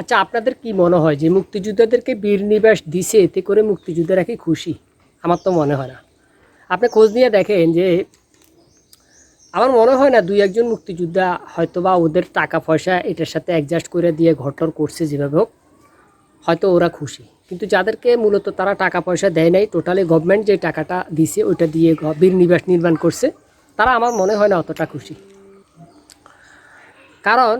আচ্ছা আপনাদের কি মনে হয় যে মুক্তিযোদ্ধাদেরকে বীর নিবাস দিছে, এতে করে মুক্তিযোদ্ধারা কি খুশি? আমার তো মনে হয় না। আপনি খোঁজ নিয়ে দেখেন যে আমার মনে হয় না দুই একজন মুক্তিযোদ্ধা হয়তো বা ওদের টাকা পয়সা এটার সাথে অ্যাডজাস্ট করে দিয়ে ঘটর করছে যেভাবে হোক, হয়তো ওরা খুশি। কিন্তু যাদেরকে মূলত তারা টাকা পয়সা দেয় নাই টোটালি গভর্নমেন্ট যে টাকাটা দিছে, ওইটা দিয়ে বীর নিবাস নির্মাণ করছে, তারা আমার মনে হয় না অতটা খুশি। কারণ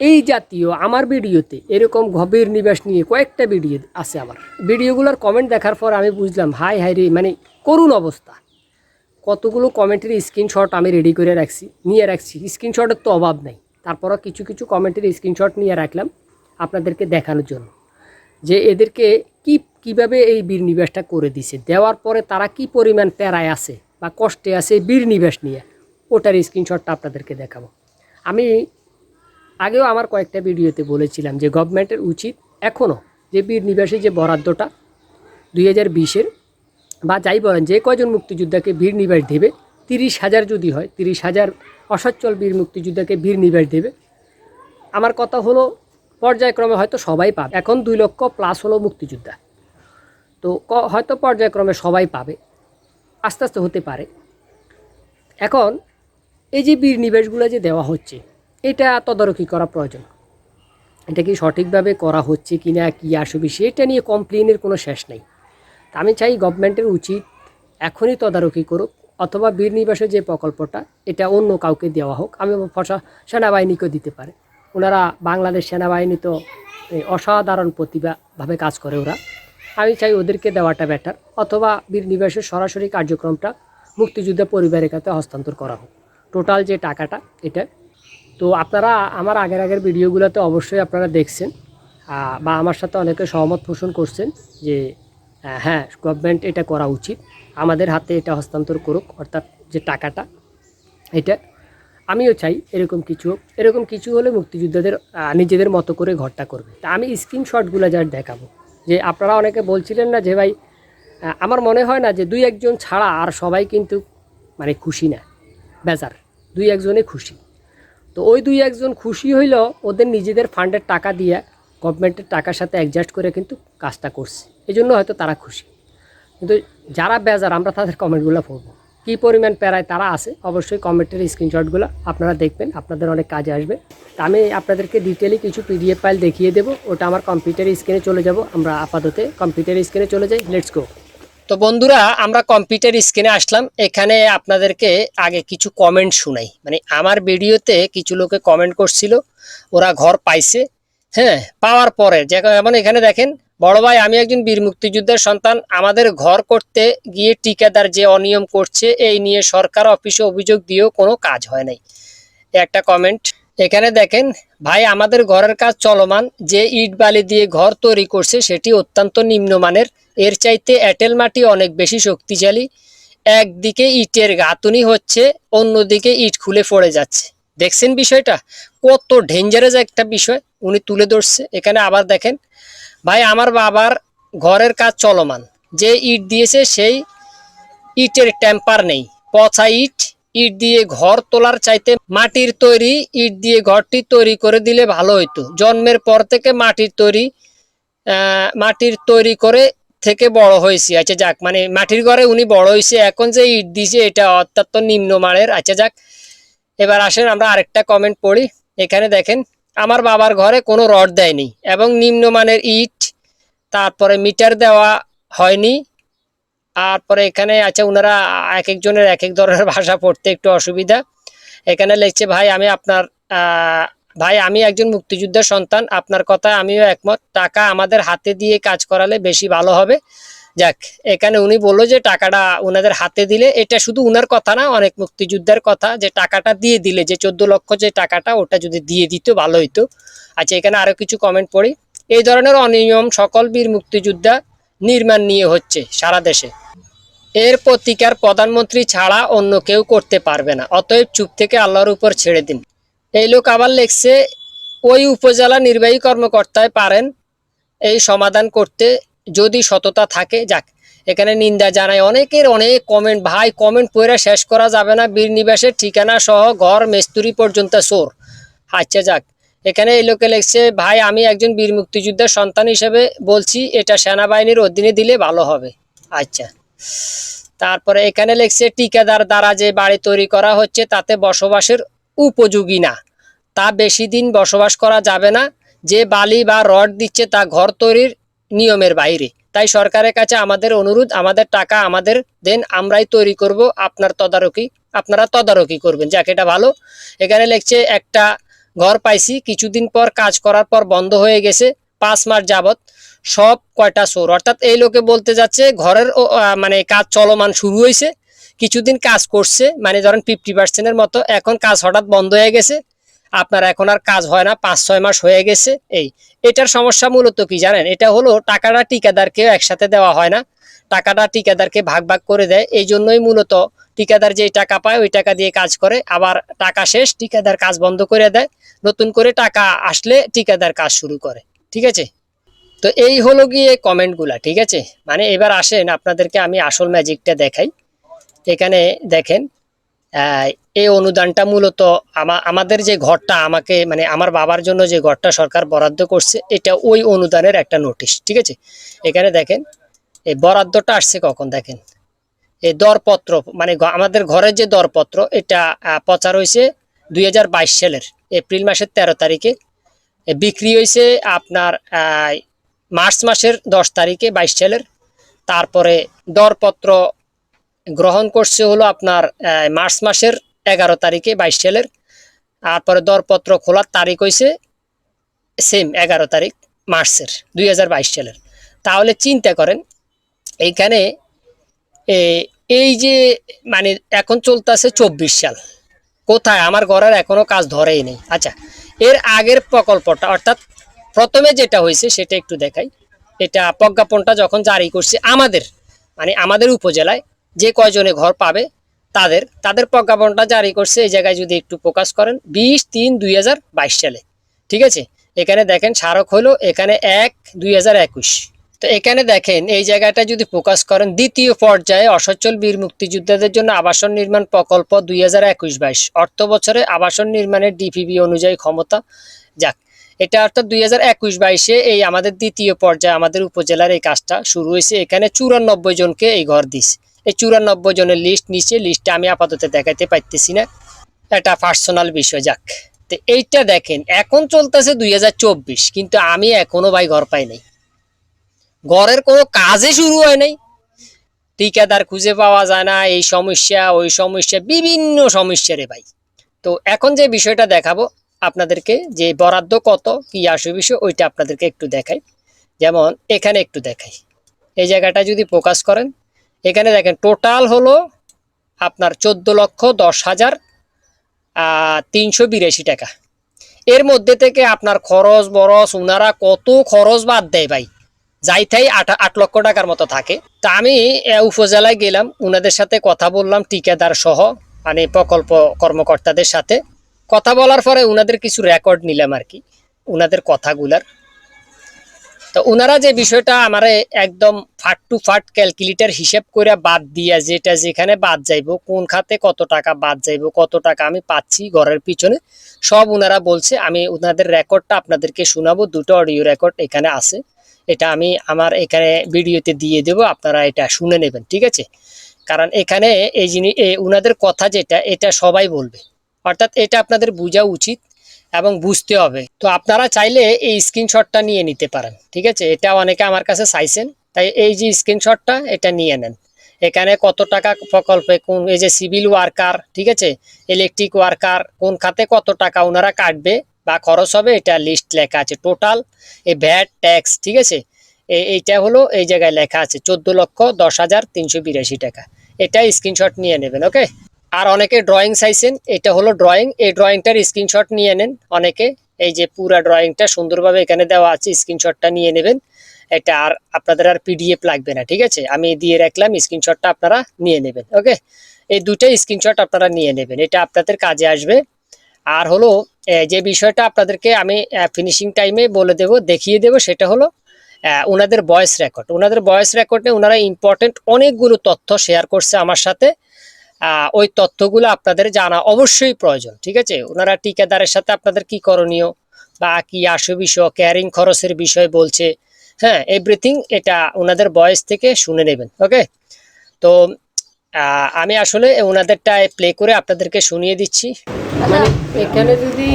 এই জাতীয় আমার ভিডিওতে এরকম গভীর নিবাস নিয়ে কয়েকটা ভিডিও আছে আমার ভিডিওগুলোর কমেন্ট দেখার পর আমি বুঝলাম হাই হাই রে মানে করুণ অবস্থা। কতগুলো কমেন্টের স্ক্রিনশট আমি রেডি করে রাখছি, নিয়ে রাখছি। স্ক্রিনশটের তো অভাব নেই। তারপরও কিছু কিছু কমেন্টের স্ক্রিনশট নিয়ে রাখলাম আপনাদেরকে দেখানোর জন্য। যে এদেরকে কি, কীভাবে এই বীর নিবাসটা করে দিছে, দেওয়ার পরে তারা কি পরিমাণ প্যারায় আছে বা কষ্টে আছে বীর নিবাস নিয়ে, ওটার স্ক্রিনশটটা আপনাদেরকে দেখাবো। আমি আগেও আমার কয়েকটা ভিডিওতে বলেছিলাম যে গভর্নমেন্টের উচিত এখনও যে বীর নিবাসে যে বরাদ্দটা দুই হাজার বিশের বা যাই বলেন যে কয়জন মুক্তিযোদ্ধাকে বীর নিবাস দেবে, তিরিশ হাজার যদি হয়, তিরিশ হাজার অসচ্ছল বীর মুক্তিযোদ্ধাকে বীর নিবাস দেবে। আমার কথা হলো পর্যায়ক্রমে হয়তো সবাই পাবে। এখন দুই লক্ষ প্লাস হলো মুক্তিযোদ্ধা। তো হয়তো পর্যায়ক্রমে সবাই পাবে। আস্তে আস্তে হতে পারে। এখন এই যে বীর নিবাসগুলো যে দেওয়া হচ্ছে এটা তদারকি করা প্রয়োজন। এটা কি সঠিকভাবে করা হচ্ছে কি না কী আসবে সেটা নিয়ে কমপ্লেনের কোনো শেষ নেই। তা আমি চাই গভর্নমেন্টের উচিত এখনই তদারকি করুক, অথবা বীর নিবাসের যে প্রকল্পটা, এটা অন্য কাউকে দেওয়া হোক। আমি ফসা, সেনাবাহিনীকেও দিতে পারে। ওনারা বাংলাদেশ সেনাবাহিনী তো অসাধারণ প্রতিভাভাবে কাজ করে ওরা। আমি চাই ওদেরকে দেওয়াটা বেটার অথবা বীর নিবাসের সরাসরি কার্যক্রমটা মুক্তিযোদ্ধা পরিবারের কাছে হস্তান্তর করা হোক। টোটাল যে টাকাটা, এটা তো আপনারা আমার আগের আগের ভিডিওগুলোতে অবশ্যই আপনারা দেখছেন বা আমার সাথে অনেকে সহমত পোষণ করছেন যে হ্যাঁ গভর্নমেন্ট এটা করা উচিত, আমাদের হাতে এটা হস্তান্তর করুক, অর্থাৎ যে টাকাটা, এটা। আমিও চাই এরকম কিছু হোক, এরকম কিছু হলে মুক্তিযোদ্ধাদের নিজেদের মতো করে ঘরটা করবে। তা আমি স্ক্রিনশটগুলো যা দেখাবো, যে আপনারা অনেকে বলছিলেন না যে ভাই আমার মনে হয় না যে দুই একজন ছাড়া আর সবাই কিন্তু মানে খুশি না, বেজার, দুই একজনে খুশি। তো ওই দুই একজন খুশি হইলেও ওদের নিজেদের ফান্ডের টাকা দিয়ে গভর্নমেন্টের টাকার সাথে অ্যাডজাস্ট করে কিন্তু কাজটা করছে। এই জন্য হয়তো তারা খুশি। কিন্তু যারা বেজার, আমরা তাদের কমেন্টগুলো পড়ব। কী পরিমাণ প্যারায় তারা আছে, অবশ্যই কমেন্টের স্ক্রিনশটগুলো আপনারা দেখবেন, আপনাদের অনেক কাজে আসবে। তা আমি আপনাদেরকে ডিটেলি কিছু পিডিএফ ফাইল দেখিয়ে দেবো, ওটা আমার কম্পিউটার স্ক্রিনে চলে যাব। আমরা আপাতত কম্পিউটার স্ক্রিনে চলে যাই লেটস গো তো বন্ধুরা, আমরা কম্পিউটার স্ক্রিনে আসলাম। এখানে আপনাদেরকে আগে কিছু কমেন্ট শুনাই। মানে আমার ভিডিওতে কিছু লোকে কমেন্ট করছিল, ওরা ঘর পাইছে। হ্যাঁ পাওয়ার পরে যেমন এখানে দেখেন, বড় ভাই, আমি একজন বীর মুক্তিযোদ্ধার সন্তান। আমাদের ঘর করতে গিয়ে টিকাদার যে অনিয়ম করছে, এই নিয়ে সরকার অফিসে অভিযোগ দিয়েও কোনো কাজ হয় নাই। একটা কমেন্ট এখানে দেখেন, ভাই, আমাদের ঘরের কাজ চলমান। যে ইট বালি দিয়ে ঘর তৈরি করছে, সেটি অত্যন্ত নিম্নমানের। এর চাইতে এঁটেল মাটি অনেক বেশি শক্তিশালী। একদিকে ইটের গাঁথুনি হচ্ছে, অন্যদিকে ইট খুলে পড়ে যাচ্ছে। দেখছেন বিষয়টা? কত ডেঞ্জারাস একটা বিষয় উনি তুলে ধরছে। এখানে আবার দেখেন, ভাই, আমার বাবার ঘরের কাজ চলমান। যে ইট দিয়েছে, সেই ইটের টেম্পার নেই। পচা ইট ইট দিয়ে ঘর তোলার চাইতে মাটির তৈরি ইট দিয়ে ঘরটি তৈরি করে দিলে ভালো হইতো। জন্মের পর থেকে মাটির তৈরি মাটির তৈরি করে থেকে বড় হয়েছি। আচ্ছা যাক মানে মাটির ঘরে উনি বড় হয়েছে, এখন যে ইট দিয়েছে এটা অত্যন্ত নিম্নমানের আচ্ছা যাক, এবার আসেন, আমরা আরেকটা কমেন্ট পড়ি। এখানে দেখেন, আমার বাবার ঘরে কোনো রড দেয়নি এবং নিম্নমানের ইট, তারপরে মিটার দেওয়া হয়নি তারপরে এখানে আচ্ছা ওনারা এক একজনের এক এক ধরনের ভাষা পড়তে একটু অসুবিধা। এখানে লিখছে, ভাই, আমি আপনার ভাই, আমি একজন মুক্তিযোদ্ধার সন্তান। আপনার কথায় আমিও একমত। টাকা আমাদের হাতে দিয়ে কাজ করালে বেশি ভালো হবে। যাক, এখানে উনি বলল যে টাকাটা ওনাদের হাতে দিলে, এটা শুধু উনার কথা না, অনেক মুক্তিযোদ্ধার কথা, যে টাকাটা দিয়ে দিলে, যে চোদ্দ লক্ষ যে টাকাটা, ওটা যদি দিয়ে দিত, ভালো হইতো। আচ্ছা এখানে আরও কিছু কমেন্ট পড়ি। এই ধরনের অনিয়ম, সকল বীর মুক্তিযোদ্ধা নির্মাণ নিয়ে হচ্ছে সারা দেশে। এর প্রতিকার প্রধানমন্ত্রী ছাড়া অন্য কেউ করতে পারবে না, অতএব চুপ থেকে আল্লাহর উপর ছেড়ে দিন। এই লোক আবার লেখছে, ওই উপজেলা নির্বাহী কর্মকর্তায় পারেন এই সমাধান করতে, যদি সততা থাকে। যাক, এখানে নিন্দা জানায় অনেকের অনেক কমেন্ট ভাই কমেন্ট পড়ে শেষ করা যাবে না। বীর নিবাসের ঠিকানা সহ ঘর, মেস্তুরি পর্যন্ত সোর আচ্ছা যাক। এখানে এই লোকে লিখছে, ভাই, আমি একজন বীর মুক্তিযোদ্ধার সন্তান হিসেবে বলছি, এটা সেনাবাহিনীর অধীনে দিলে ভালো হবে। আচ্ছা। তারপরে এখানে লিখছে টিকাদার দ্বারা যে বাড়ি তৈরি করা হচ্ছে, তাতে বসবাসের উপযোগী না। তা বেশি দিন বসবাস করা যাবে না। যে বালি বা রড দিচ্ছে, তা ঘর তৈরির নিয়মের বাইরে। তাই সরকারের কাছে আমাদের অনুরোধ, আমাদের টাকা আমাদের দেন, আমরাই তৈরি করব, আপনার তদারকি, আপনারা তদারকি করবেন, যাক, এটা ভালো। এখানে লিখছে, একটা ঘর পাইছি, কিছুদিন পর কাজ করার পর বন্ধ হয়ে গেছে, পাঁচ মাস যাবত সব কয়টা সোর অর্থাৎ এই লোকে বলতে যাচ্ছে ঘরের মানে কাজ চলমান শুরু হয়েছে কিছুদিন কাজ করছে মানে ধরেন ফিফটি পার্সেন্টের মতো, এখন কাজ হঠাৎ বন্ধ হয়ে গেছে, আপনার এখন আর কাজ হয় না, পাঁচ ছয় মাস হয়ে গেছে, এই। এটার সমস্যা মূলত কি জানেন? এটা হলো টাকাটা ঠিকাদারকেও একসাথে দেওয়া হয় না টাকাটা ঠিকাদারকে ভাগ ভাগ করে দেয়। এই জন্যই মূলত ঠিকাদার যেই টাকা পায়, ওই টাকা দিয়ে কাজ করে। আবার টাকা শেষ, ঠিকাদার কাজ বন্ধ করে দেয়। নতুন করে টাকা আসলে ঠিকাদার কাজ শুরু করে। ঠিক আছে? তো এই হলো গিয়ে কমেন্টগুলা, ঠিক আছে? মানে এবার আসেন, আপনাদেরকে আমি আসল ম্যাজিকটা দেখাই। এখানে দেখেন এই অনুদানটা মূলত আমা- আমাদের যে ঘরটা, আমাকে মানে আমার বাবার জন্য যে ঘরটা সরকার বরাদ্দ করছে, এটা ওই অনুদানের একটা নোটিশ, ঠিক আছে? এখানে দেখেন এই বরাদ্দটা আসছে কখন দেখেন? এই দরপত্র মানে আমাদের ঘরের যে দরপত্র, এটা প্রচার হয়েছে দুই হাজার বাইশ সালের এপ্রিল মাসের তেরো তারিখে। বিক্রি হয়েছে আপনার মার্চ মাসের দশ তারিখে বাইশ সালের। তারপরে দরপত্র গ্রহণ করছে হলো আপনার মার্চ মাসের এগারো তারিখে বাইশ সালের। তারপরে দরপত্র খোলার তারিখ হয়েছে সেম এগারো তারিখ, মার্চের দুই হাজার বাইশ সালের। তাহলে চিন্তা করেন এইখানে এই যে মানে এখন চলতেছে চব্বিশ সাল। কোথায়? আমার ঘরের এখনও কাজ ধরেই নেই। আচ্ছা এর আগের প্রকল্পটা, অর্থাৎ প্রথমে যেটা হয়েছে সেটা একটু দেখাই। এটা প্রজ্ঞাপনটা যখন জারি করছে আমাদের মানে আমাদের উপজেলায়, যে কয়জনে ঘর পাবে তাদের তাদের প্রজ্ঞাপনটা জারি করছে এই জায়গায় যদি একটু প্রকাশ করেন, বিশ তিন দুই সালে। ঠিক আছে? এখানে দেখেন স্মারক হলো এখানে এক দুই তো এখানে দেখেন, এই জায়গাটা যদি প্রকাশ করেন, দ্বিতীয় পর্যায়ে অসচ্ছল বীর মুক্তিযোদ্ধাদের জন্য আবাসন নির্মাণ প্রকল্প দুই হাজার একুশ বাইশ। অর্থ বছরে আবাসন নির্মাণের ডিপিবি অনুযায়ী ক্ষমতা যাক। এটা অর্থাৎ দুই হাজার একুশ বাইশে এই আমাদের দ্বিতীয় পর্যায়ে আমাদের উপজেলার এই কাজটা শুরু হয়েছে। এখানে চুরানব্বই জনকে এই ঘর দিস এই চুরানব্বই জনের লিস্ট নিচে লিস্টটা আমি আপাতত দেখাইতে পারতেছি না। এটা পার্সোনাল বিষয়, যাক। তো এইটা দেখেন, এখন চলতেছে দুই হাজার চব্বিশ, কিন্তু আমি এখনও ভাই ঘর পাই নাই। ঘরের কোনো কাজে শুরু হয় নাই। ঠিকাদার খুঁজে পাওয়া যায় না, এই সমস্যা, ওই সমস্যা, বিভিন্ন সমস্যা রে ভাই। তো এখন যে বিষয়টা দেখাবো, আপনাদেরকে যে বরাদ্দ কত, কি আসে বিষয়, ওইটা আপনাদেরকে একটু দেখাই। যেমন এখানে একটু দেখাই। এই জায়গাটা যদি প্রকাশ করেন, এখানে দেখেন টোটাল হলো আপনার চোদ্দ লক্ষ দশ হাজার তিনশো বিরাশি টাকা। এর মধ্যে থেকে আপনার খরচ, বরস ওনারা কত খরচ বাদ দেয় ভাই। যাইতাই আট আট লক্ষ টাকার মতো থাকে। তা আমি উপজেলায় গেলাম ওনাদের সাথে কথা বললাম, ঠিকাদার সহ মানে প্রকল্প কর্মকর্তাদের সাথে। কথা বলার পরে ওনাদের কিছু রেকর্ড নিলাম আর কি ওনাদের কথাগুলার। তো ওনারা যে বিষয়টা আমারে একদম ফাট টু ফাট ক্যালকুলেটর হিসেব করে বাদ দিয়া যেটা যেখানে বাদ যাইবো, কোন খাতে কত টাকা বাদ যাইবো, কত টাকা আমি পাচ্ছি ঘরের পিছনে, সব ওনারা বলছে। আমি ওনাদের রেকর্ডটা আপনাদেরকে শোনাবো, দুটো অডিও রেকর্ড এখানে আছে। এটা আমি আমার এখানে ভিডিওতে দিয়ে দেব, আপনারা এটা শুনে নেবেন, ঠিক আছে? কারণ এখানে এই জিনিস ওনাদের কথা যেটা, এটা সবাই বলবে। অর্থাৎ এটা আপনাদের বোঝা উচিত এবং বুঝতে হবে। তো আপনারা চাইলে এই স্ক্রিনশটটা নিয়ে নিতে পারেন, ঠিক আছে? এটা অনেকে আমার কাছে চাইছেন, তাই এই যে স্ক্রিনশটটা, এটা নিয়ে নেন। এখানে কত টাকা প্রকল্পে, কোন, এই যে সিভিল ওয়ার্কার ঠিক আছে? ইলেকট্রিক ওয়ার্কার কোন খাতে কত টাকা ওনারা কাটবে বা খরচ হবে, এটা লিস্ট লেখা আছে। টোটাল এই ভ্যাট ট্যাক্স ঠিক আছে? এইটা হলো এই জায়গায় লেখা আছে, চোদ্দ লক্ষ দশ হাজার তিনশো বিরাশি টাকা। এটা স্ক্রিনশট নিয়ে নেবেন ওকে আর অনেকে ড্রয়িং চাইছেন, এটা হলো ড্রয়িং এই ড্রয়িংটার স্ক্রিনশট নিয়ে নেন অনেকে। এই যে পুরা ড্রয়িংটা সুন্দরভাবে এখানে দেওয়া আছে স্ক্রিনশটটা নিয়ে নেবেন। এটা আর আপনাদের আর পিডিএফ লাগবে না, ঠিক আছে? আমি দিয়ে রাখলাম স্ক্রিনশটটা আপনারা নিয়ে নেবেন ওকে এই দুটাই স্ক্রিনশট আপনারা নিয়ে নেবেন, এটা আপনাদের কাজে আসবে। আর হলো যে বিষয়টা আপনাদেরকে আমি ফিনিশিং টাইমে বলে দেব, দেখিয়ে দেব, সেটা হলো ওনাদের ভয়েস রেকর্ড ওনাদের ভয়েস রেকর্ডে ওনারা ইম্পর্টেন্ট অনেকগুলো তথ্য শেয়ার করছে আমার সাথে। ওই তথ্যগুলো আপনাদের জানা অবশ্যই প্রয়োজন, ঠিক আছে? ওনারা টিকাদারের সাথে আপনাদের কি করণীয় বা কি আসো বিষয় ক্যারিং খরচের বিষয় বলছে হ্যাঁ এভরিথিং এটা ওনাদের বয়স থেকে শুনে নেবেন ওকে তো আমি আসলে ওনাদেরটা প্লে করে আপনাদেরকে শুনিয়ে দিচ্ছি। মানে এখানে যদি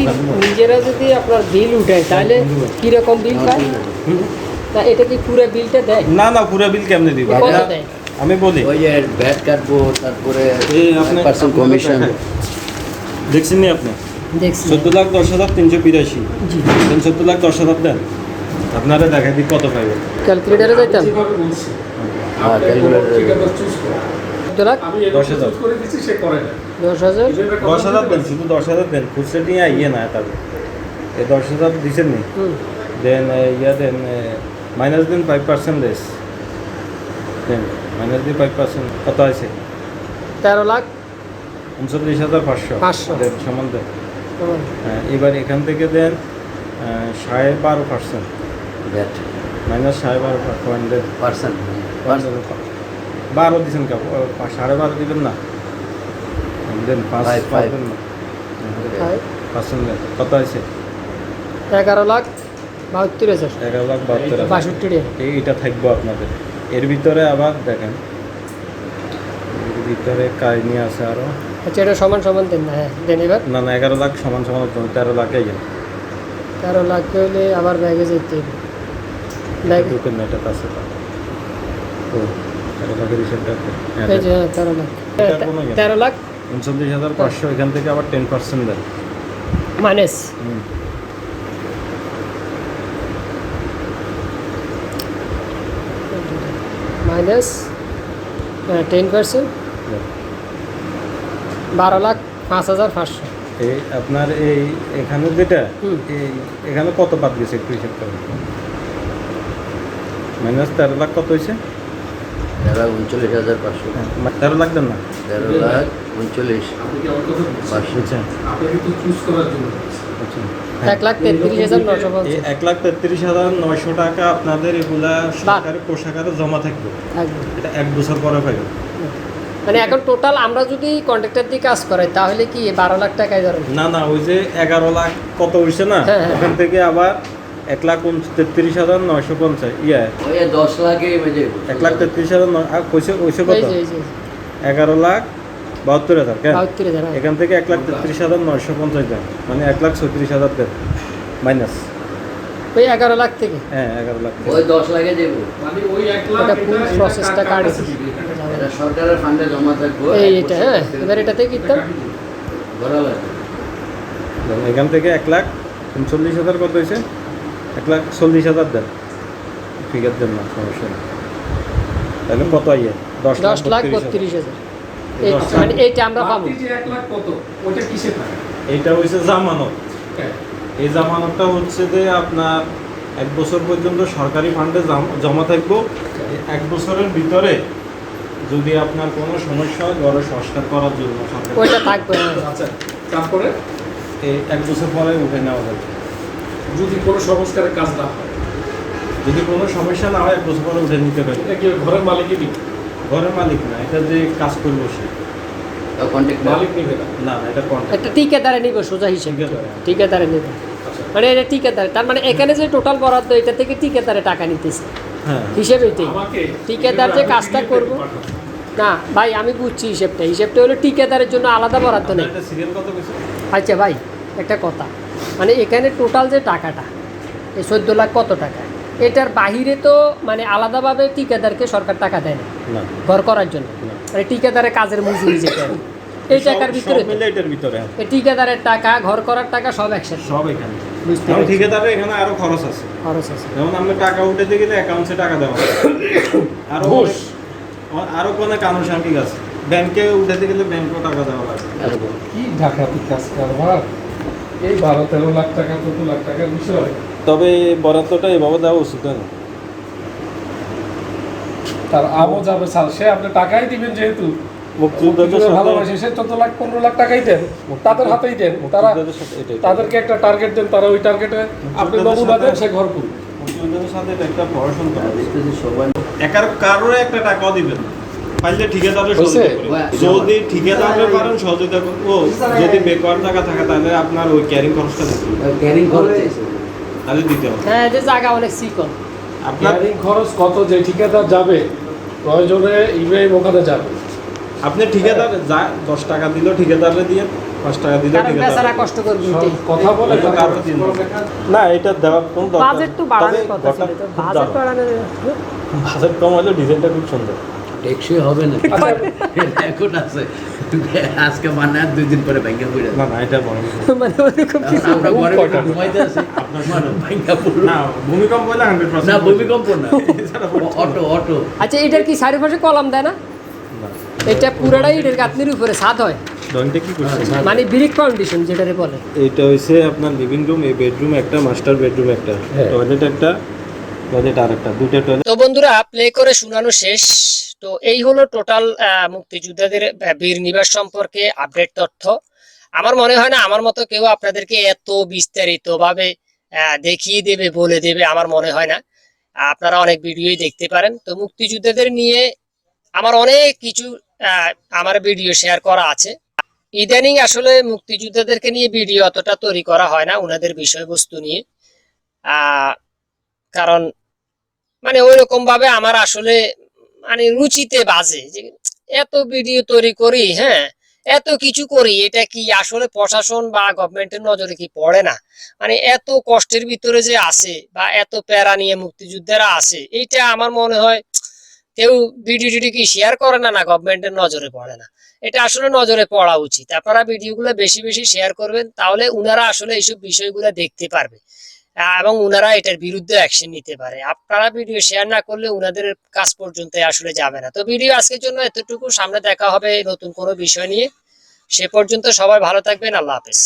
নিজেরা যদি আপনার বিল উঠায় তাহলে কীরকম বিল পায়? তা এটা কি পুরো বিলটা দেয়? না না পুরো বিল কেমনে দিব? আমি বলি। ওই যে ভ্যাট কাটবো তারপরে এই আপনি পার্সেন্ট কমিশন দেখছেন নি আপনি? দেখছি। চোদ্দ লাখ দশ হাজার তিনশো বিরাশি। চোদ্দ লাখ দশ হাজার দেন। আপনারা দেখাই দিই কত পাইবেন। ক্যালকুলেটারে যাইতাম। হ্যাঁ ক্যালকুলেটর চোদ্দ লাখ দশ হাজার। দশ হাজার? দশ হাজার দেন শুধু দশ হাজার দেন খুচরা নিয়ে ইয়ে না তবে এই দশ হাজার দিচ্ছেন নি? দেন ইয়া দেন মাইনাস দেন ফাইভ পার্সেন্ট লেস দেন মাইনাস দিন ফাইভ পার্সেন্ট কত আছে তেরো লাখ? উনচল্লিশ হাজার পাঁচশো। পাঁচশো। দেন সমান দেন। হ্যাঁ, এবার এখান থেকে দেন সাড়ে বারো পার্সেন্ট মাইনাস সাড়ে বারো পয়েন্ট দেন। পার্সেন্ট বারো দিচ্ছেন কে সাড়ে বারো দিবেন না? দেন পাঁচ পাঁচ দেন না। পার্সেন্ট কত আছে এগারো লাখ বাহাত্তর হাজার। এগারো লাখ বাহাত্তর। বাষট্টি এইটা থাকব আপনাদের। এর ভিতরে আবার দেখেন। এর ভিতরে কাহিনী আছে আরও। আচ্ছা এটা সমান সমান দেন না হ্যাঁ দেন এবার। না না এগারো লাখ সমান সমান তেরো লাখ এই তেরো লাখ হলে আবার ব্যাগে যেতে হবে। ব্যাগে ঢুকেন না এটা আছে ও। হ্যাঁ এই যে হ্যাঁ, তেরো লাখ। এটা কোনো না। তেরো লাখ? উনচল্লিশ হাজার পাঁচশো এখান থেকে আবার টেন পার্সেন্ট দেন মাইনাস? মাইনাস? টেন পার্সেন্ট বারো লাখ পাঁচ হাজার পাঁচশো। এই আপনার এই এখানে যেটা। এই এখানে কত বাদ গেছে একটু হিসাব করেন? মাইনাস তেরো লাখ কত হয়েছে? তেরো উনচল্লিশ হাজার পাঁচশো। হ্যাঁ, তেরো লাখ দেন না? তেরো লাখ উনচল্লিশ। পাঁচশো। জন্য বুঝছেন এক লাখ তেত্রিশ হাজার এক নয়শো টাকা আপনাদের এগুলা সরকারি কোষাগারে জমা থাকবে। এটা এক বছর পরে পাইবেন মানে এখন টোটাল আমরা যদি কন্ট্রাক্টর দিয়ে কাজ করাই তাহলে কি বারো লাখ টাকায় ধরেন? না না ওই যে এগারো লাখ কত হয়েছে না? হ্যাঁ, হ্যাঁ। ওখান থেকে আবার এক লাখ উন- তেত্রিশ হাজার নয়শো পঞ্চাশ ইয়া। দশ লাখে এক লাখ তেত্রিশ হাজার কইছে কইছে কত? এগারো লাখ বাহাত্তর হাজার কেন? হ্যাঁ। এখান থেকে এক লাখ তেত্রিশ হাজার নয়শো পঞ্চাশ দেন মানে এক লাখ ছত্রিশ হাজার দেন মাইনাস। ওই এগারো লাখ থেকে? হ্যাঁ এগারো লাখ। ওই দশ লাখে দেবো। মানে ওই এক লাখ ওটা full এটা- process টা কাটে। সরকারের ফান্ডে জমা থাকব এই এটা হ্যাঁ এবার এটাতে কিনতাম এখান থেকে এক লাখ উনচল্লিশ হাজার কত হয়েছে? এক লাখ চল্লিশ হাজার দেন। ফিগার দেন না সমস্যা নেই। তাহলে কত আইয়ে? দশ দশ লাখ বত্রিশ হাজার। মানে এইটা আমরা পাবো এক লাখ কত ওটা কিসে থাকে? এইটা হয়েছে জামানত। হ্যাঁ। এই জামানতটা হচ্ছে যে আপনার এক বছর পর্যন্ত সরকারি ফান্ডে জাম- জমা থাকব। এক বছরের ভিতরে যদি আপনার কোনো সমস্যা হয় ঘরে সংস্কার করার জন্য ওইটা থাকবে। হ্যাঁ। আচ্ছা তারপরে? এই এক বছর পরে উঠে নেওয়া যাবে। যদি কোনো সংস্কারের কাজ না হয়। যদি কোনো সমস্যা না হয় এক বছর পরে উঠে নিতে পারে। এটা কি ঘরের মালিকই নিবে? ঘরের মালিক না এটা যে কাজ করব সে। মালিক নিবে না? না না এটা কন্ট্রাক্ট একটা ঠিকাদারে নিব সোজা হিসেবে। ঠিকাদারে। আচ্ছা। মানে এটা ঠিকাদারে তার মানে এখানে যে টোটাল বরাদ্দ এটা থেকে ঠিকাদারে টাকা নিতেছে। হ্যাঁ। হিসেব ঠিকাদার যে কাজটা করব। না ভাই আমি বুঝছি হিসেবটা। হিসেবটা হলো ঠিকাদারের জন্য আলাদা বরাদ্দ নেই। এটা সিরিয়াল কত কিছু? আচ্ছা ভাই একটা কথা। মানে এখানে টোটাল যে টাকাটা এই চোদ্দ লাখ কত টাকা? এটার বাহিরে তো মানে আলাদাভাবে ঠিকাদারকে সরকার টাকা দেয় না ঘর করার জন্য। মানে ঠিকাদারের কাজের মজুরি যেটা। এই টাকার সব- ভিতরে এটার ভিতরে। এই ঠিকাদারের টাকা ঘর করার টাকা সব একসাথে। সব এখানে। বুঝতে ঠিকাদারে এখানে আরও খরচ আছে। খরচ আছে। যেমন আপনি টাকা উঠাতে গেলে অ্যাকাউন্টসে টাকা দেওয়া আরও আরও অনেক আনুষঙ্গিক আছে। ব্যাংকে উঠাতে গেলে ব্যাংকেও টাকা দেওয়া লাগে কি ডাকাতি কাজ কারবার? এই বারো তেরো লাখ টাকা চোদ্দ লাখ টাকার বিষয়। তবে বরাদ্দটা এভাবে দেওয়া উচিত না। তার আমও যাবে স্যার সে আপনি টাকাই দিবেন যেহেতু। ভালোবাসে সে চোদ্দ লাখ পনেরো লাখ টাকাই দেন। তাদের হাতেই দেন। তারা তাদেরকে একটা টার্গেট দেন তারা ওই টার্গেটে আপনি নমুনা দেন সে ঘর করুন মুক্তিযোদ্ধাদের সাথে একটা পড়াশোনা একার কারোর একটা টাকাও দিবেন না। পাইলে ঠিকাদারের হয়েছে? যদি ঠিকাদারের পারেন সহযোগিতা ও যদি বেকার টাকা থাকে তাহলে আপনার ওই ক্যারিং খরচটা দিতে ক্যারিং করতে খালি দিতে হবে। হ্যাঁ যে জায়গা অনেক আপনার ইয়ারিং খরচ কত? যে ঠিকাদার যাবে প্রয়োজনে ইব্রাহিম ওখানে যাবে। আপনি ঠিকাদার যা দশ টাকা দিল ঠিকাদারে দিয়ে পাঁচ টাকা দিল ঠিকাদার কষ্ট করবে কথা বলে না এটা দেওয়ার কোনো দরকার বাজেট তো বাড়ানোর কথা ছিল বাজেট বাড়ানোর বাজেট কম হলেও ডিজাইনটা খুব সুন্দর। টেকসই হবে না। আচ্ছা এখন আছে। আজকে মানে আর দুই দিন পরে পড়ে না না এটা বড় মানে ওরকম কিছু আমরা ঘরে ঘুমাইতে আছি আপনার মানে ব্যাংকে পড়ল। না ভূমিকম্প হলে হান্ড্রেড না ভূমিকম্প না। Auto auto. আচ্ছা এটার কি চারিপাশে কলাম দেয় না? এটা পুরোটাই এটার গাঁথনির উপরে ছাদ হয়। ড্রয়িংটা কি করছেন মানে ব্রিক ফাউন্ডেশন যেটারে বলে। এটা হইছে আপনার লিভিং রুম এই বেডরুম একটা মাস্টার বেডরুম একটা। হ্যাঁ। টয়লেট একটা টয়লেট আর একটা দুইটা টয়লেট তো বন্ধুরা প্লে করে শোনানো শেষ। তো এই হলো টোটাল মুক্তিযোদ্ধাদের বীর নিবাস সম্পর্কে আপডেট তথ্য। আমার মনে হয় না, আমার মতো কেউ আপনাদেরকে এত বিস্তারিত ভাবে দেখিয়ে দেবে, বলে দেবে আমার মনে হয় না। আপনারা অনেক ভিডিওই দেখতে পারেন। তো মুক্তিযোদ্ধাদের নিয়ে আমার অনেক কিছু আমার ভিডিও শেয়ার করা আছে। ইদানিং আসলে মুক্তিযোদ্ধাদেরকে নিয়ে ভিডিও অতটা তৈরি করা হয় না ওনাদের বিষয়বস্তু নিয়ে। কারণ মানে ওই রকম ভাবে আমার আসলে মানে রুচিতে বাজে এত ভিডিও তৈরি করি হ্যাঁ? এত কিছু করি, এটা কি আসলে প্রশাসন বা গভর্নমেন্টের নজরে কি পড়ে না? মানে এত কষ্টের ভিতরে যে আছে বা এত প্যারা নিয়ে মুক্তিযোদ্ধারা আছে এটা আমার মনে হয় কেউ ভিডিও টিডিও কি শেয়ার করে না না গভর্নমেন্টের নজরে পড়ে না? এটা আসলে নজরে পড়া উচিত। আপনারা ভিডিওগুলো বেশি বেশি শেয়ার করবেন, তাহলে উনারা আসলে এইসব বিষয়গুলো দেখতে পারবে। এবং উনারা এটার বিরুদ্ধে অ্যাকশন নিতে পারে। আপনারা ভিডিও শেয়ার না করলে ওনাদের কাজ পর্যন্ত আসলে যাবে না। তো ভিডিও আজকের জন্য এতটুকু। সামনে দেখা হবে নতুন কোনো বিষয় নিয়ে। সে পর্যন্ত সবাই ভালো থাকবেন। আল্লাহ হাফেজ।